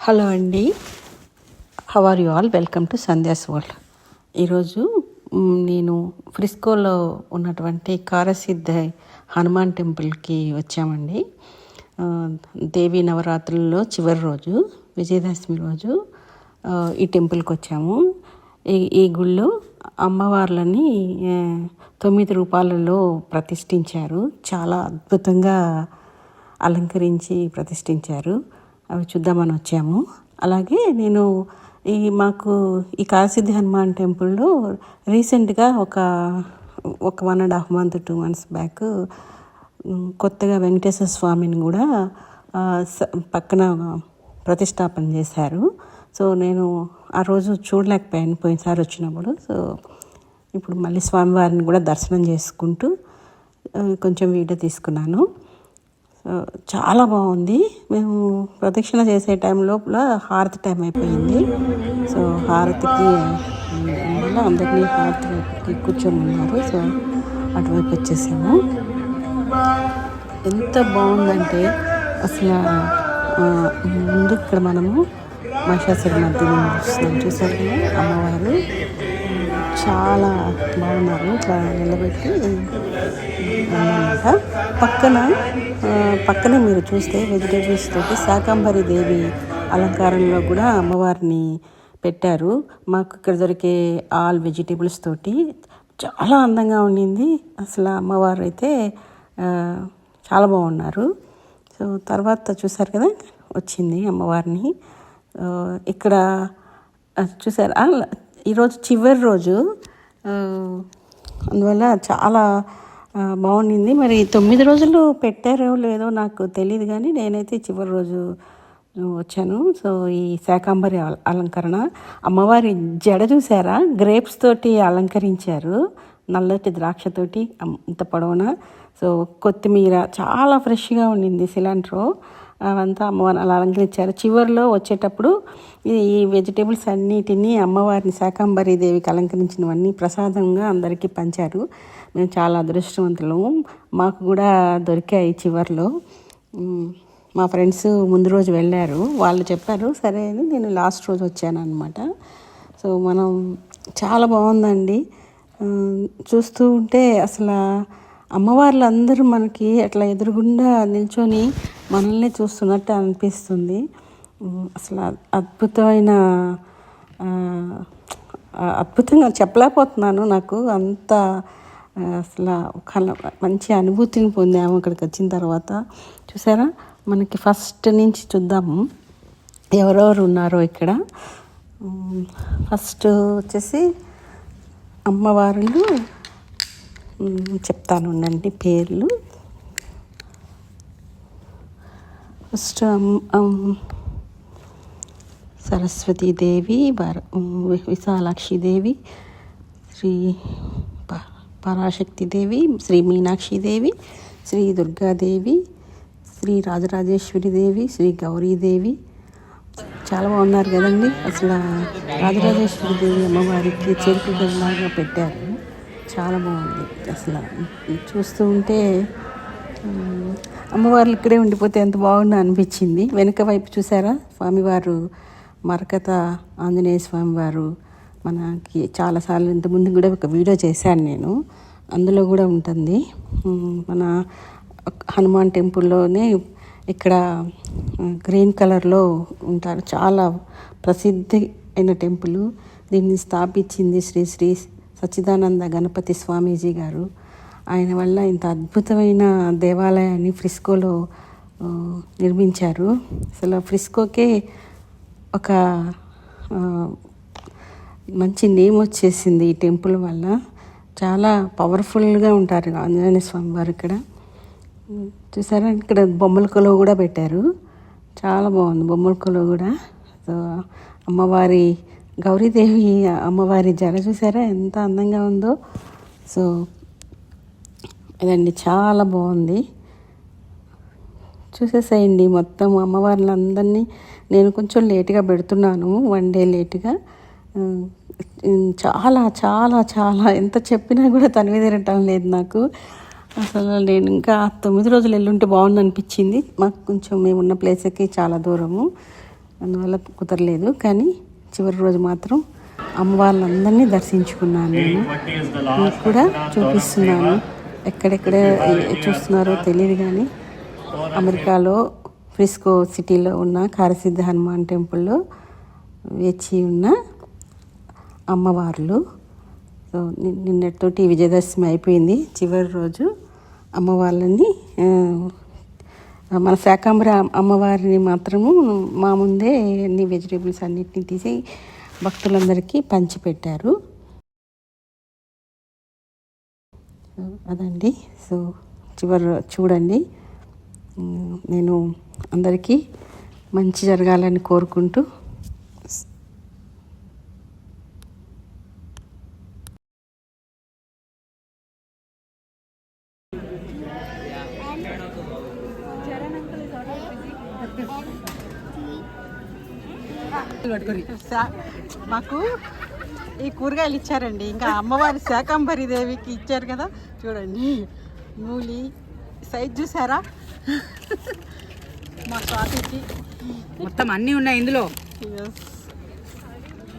Hello అండి. How are you all welcome to Sandhya's world ఈరోజు నేను ఫ్రిస్కోలో ఉన్నటువంటి కారసిద్ధ హనుమాన్ టెంపుల్కి వచ్చామండి. దేవి నవరాత్రుల్లో చివరి రోజు విజయదశమి రోజు ఈ టెంపుల్కి వచ్చాము. ఈ ఈ గుళ్ళో అమ్మవార్లని తొమ్మిది రూపాలలో ప్రతిష్ఠించారు. చాలా అద్భుతంగా అలంకరించి ప్రతిష్ఠించారు. అవి చూద్దామని వచ్చాము. అలాగే నేను ఈ మాకు ఈ కాశీది హనుమాన్ టెంపుల్లో రీసెంట్గా ఒక ఒక one and half month two months back కొత్తగా వెంకటేశ్వర స్వామిని కూడా స- పక్కన ప్రతిష్టాపన చేశారు. సో నేను ఆ రోజు చూడలేకపోయాను పోయినసారి వచ్చినప్పుడు. సో ఇప్పుడు మళ్ళీ స్వామివారిని కూడా దర్శనం చేసుకుంటూ కొంచెం వీడియో తీసుకున్నాను. చాలా బాగుంది. మేము ప్రదక్షిణ చేసే టైం లోపల హారతి టైం అయిపోయింది. సో హారతికి అందరినీ హారతి వైపుకి కూర్చొని ఉన్నారు సో అటువైపు వచ్చేసాము. ఎంత బాగుందంటే అసలు ముందు ఇక్కడ మనము మహిషాసుర మధ్య చూస్తున్నాం. చూసారు? అమ్మవారు. చాలా బాగున్నారు. ఇట్లా నిలబెట్టి అన్నమాట. పక్కన పక్కనే మీరు చూస్తే వెజిటేబుల్స్ తోటి శాకాంబరి దేవి అలంకారంలో కూడా అమ్మవారిని పెట్టారు. మాకు ఇక్కడ దొరికే ఆల్ వెజిటేబుల్స్ తోటి చాలా అందంగా ఉండింది. అసలు అమ్మవారు అయితే చాలా బాగున్నారు. సో తర్వాత చూసారు కదా వచ్చింది అమ్మవారిని. ఇక్కడ చూసారు? ఈరోజు చివరి రోజు అందువల్ల చాలా బాగుండింది. మరి తొమ్మిది రోజులు పెట్టారో లేదో నాకు తెలియదు కానీ నేనైతే చివరి రోజు వచ్చాను. సో ఈ శాకాంబరి అల- అలంకరణ. అమ్మవారి జడ చూసారా? గ్రేప్స్ తోటి అలంకరించారు. నల్లటి ద్రాక్షతోటి అమ్- ఇంత పొడవున. సో కొత్తిమీర చాలా ఫ్రెష్గా ఉండింది సిలిండరు. అవంతా అమ్మవారిని అలా అలంకరించారు. చివరిలో వచ్చేటప్పుడు ఈ వెజిటేబుల్స్ అన్నిటినీ అమ్మవారిని శాకాంబరి దేవికి అలంకరించినవన్నీ ప్రసాదంగా అందరికీ పంచారు. మేము చాలా అదృష్టవంతులు. మాకు కూడా దొరికాయి చివరిలో. మా ఫ్రెండ్స్ ముందు రోజు వెళ్ళారు. వాళ్ళు చెప్పారు సరే అని నేను లాస్ట్ రోజు వచ్చాను అనమాట సో మనం చాలా బాగుందండి. చూస్తూ ఉంటే అసలు అమ్మవార్లు అందరూ మనకి అట్లా ఎదురుగుండా నిల్చొని మనల్ని చూస్తున్నట్టు అనిపిస్తుంది. అసలు అద్భుతమైన అద్భుతంగా చెప్పలేకపోతున్నాను నాకు. అంత అసలు కల మంచి అనుభూతిని పొందాము ఇక్కడికి వచ్చిన తర్వాత. చూసారా? మనకి ఫస్ట్ నుంచి చూద్దాము ఎవరెవరు ఉన్నారో ఇక్కడ. ఫస్ట్ వచ్చేసి అమ్మవారులు చెప్తాను ఉండండి పేర్లు. ఫస్ట్ సరస్వతీదేవి వర విశాలాక్షిదేవి శ్రీ ప- పరాశక్తిదేవి శ్రీ మీనాక్షిదేవి శ్రీ దుర్గాదేవి శ్రీ రాజరాజేశ్వరి దేవి శ్రీ గౌరీదేవి చాలా బాగున్నారు కదండి. అసలు రాజరాజేశ్వరి దేవి అమ్మవారికి చెరుకు పెట్టారు. చాలా బాగుంది. అసలు చూస్తూ ఉంటే అమ్మవార్లు ఇక్కడే ఉండిపోతే ఎంత బాగుందో అనిపించింది. వెనుక వైపు చూసారా? స్వామివారు మరకత ఆంజనేయ స్వామివారు మనకి చాలాసార్లు ఇంతకుముందు కూడా ఒక వీడియో చేశాను నేను. అందులో కూడా ఉంటుంది. మన హనుమాన్ టెంపుల్లోనే ఇక్కడ గ్రీన్ కలర్లో ఉంటారు. చాలా ప్రసిద్ధి అయిన టెంపుల్. దీన్ని స్థాపించింది శ్రీ శ్రీ సచ్చిదానంద గణపతి స్వామీజీ గారు. ఆయన వల్ల ఇంత అద్భుతమైన దేవాలయాన్ని ఫ్రిస్కోలో నిర్మించారు. అసలు ఫ్రిస్కోకే ఒక మంచి నేమ్ వచ్చేసింది ఈ టెంపుల్ వల్ల. చాలా పవర్ఫుల్గా ఉంటారు ఆంజనేయ స్వామి వారు ఇక్కడ. చూసారా? ఇక్కడ బొమ్మల కొలువు కూడా పెట్టారు. చాలా బాగుంది బొమ్మల కొలువు కూడా. సో అమ్మవారి గౌరీదేవి అమ్మవారి జడ చూసారా? ఎంత అందంగా ఉందో. సో ఇదండి చాలా బాగుంది. చూసేసేయండి మొత్తం అమ్మవారిని అందరినీ నేను కొంచెం లేట్గా పెడుతున్నాను వన్ డే లేట్గా. చాలా చాలా చాలా ఎంత చెప్పినా కూడా తనివి తిరగటం లేదు నాకు. అసలు నేను ఇంకా తొమ్మిది రోజులు ఎల్లుంటే బాగుంది అనిపించింది మాకు కొంచెం మేము ఉన్న ప్లేస్కి చాలా దూరము అందువల్ల కుదరలేదు. కానీ చివరి రోజు మాత్రం అమ్మవార్లందరినీ దర్శించుకున్నాను నేను. మీకు కూడా చూపిస్తున్నాను. ఎక్కడెక్కడ చూస్తున్నారో తెలియదు కానీ అమెరికాలో ఫ్రిస్కో సిటీలో ఉన్న కారసిద్ధ హనుమాన్ టెంపుల్లో వేచి ఉన్న అమ్మవార్లు. సో నిన్నటితోటి విజయదశమి అయిపోయింది. చివరి రోజు అమ్మవార్లని మన శాకాంబర అమ్మవారిని మాత్రము మా ముందే అన్ని వెజిటేబుల్స్ అన్నిటిని తీసి భక్తులందరికీ పంచిపెట్టారు. అదండి. సో చివరి చూడండి. నేను అందరికీ మంచి జరగాలని కోరుకుంటూ మాకు ఈ కూరగాయలు ఇచ్చారండి. ఇంకా అమ్మవారి శాకంబరి దేవికి ఇచ్చారు కదా. చూడండి. మూలి. సైజ్ చూసారా? మా స్వాతికి. మొత్తం అన్నీ ఉన్నాయి ఇందులో.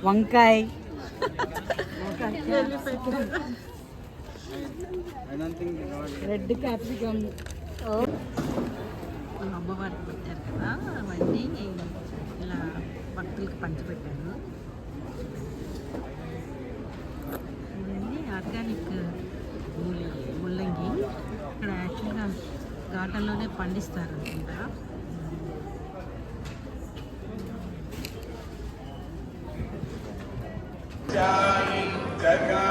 వంకాయ. రెడ్ క్యాప్సికమ్ అమ్మవారికి పెట్టారు కదా. అవన్నీ భక్తులకు పంచిపెట్టాను ఇదండి ఆర్గానిక్ ముల్లంగి. ఇక్కడ యాక్చువల్గా గార్డెన్లోనే పండిస్తారు అనుకుంటా దేవతా